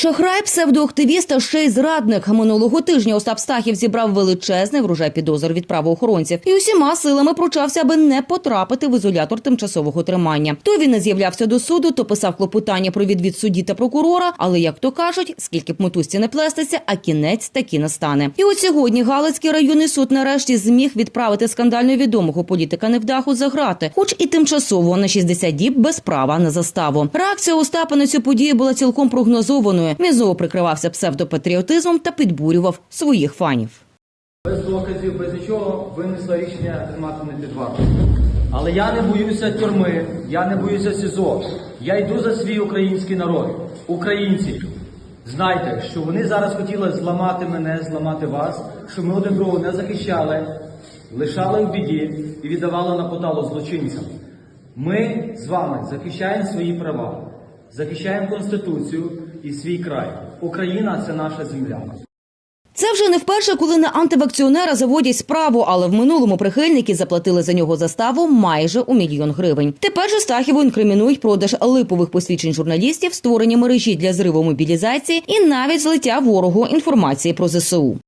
Шахрай, псевдоактивіст та ще й зрадник. Минулого тижня Остап Стахів зібрав величезний врожай підозр від правоохоронців і усіма силами пручався, аби не потрапити в ізолятор тимчасового тримання. То він не з'являвся до суду, то писав клопотання про відвід судді та прокурора. Але як то кажуть, скільки б мотузці не плестися, а кінець таки настане. І от сьогодні Галицький районний суд нарешті зміг відправити скандально відомого політика невдаху за грати, хоч і тимчасово на 60 діб без права на заставу. Реакція Остапа на цю подію була цілком прогнозованою. Він знову прикривався псевдопатріотизмом та підбурював своїх фанів. Без доказів, без нічого винесла рішення тримати не під вартою. Але я не боюся тюрми, я не боюся СІЗО. Я йду за свій український народ. Українці, знайте, що вони зараз хотіли зламати мене, зламати вас, що ми один другого не захищали, лишали в біді і віддавали на поталу злочинцям. Ми з вами захищаємо свої права, захищаємо Конституцію і свій край. Україна це наша земля. Це вже не вперше, коли на антивакціонера заводять справу, але в минулому прихильники заплатили за нього заставу майже у мільйон гривень. Тепер же Стахіву інкримінують продаж липових посвідчень журналістів, створення мережі для зриву мобілізації і навіть злиття ворогу інформації про ЗСУ.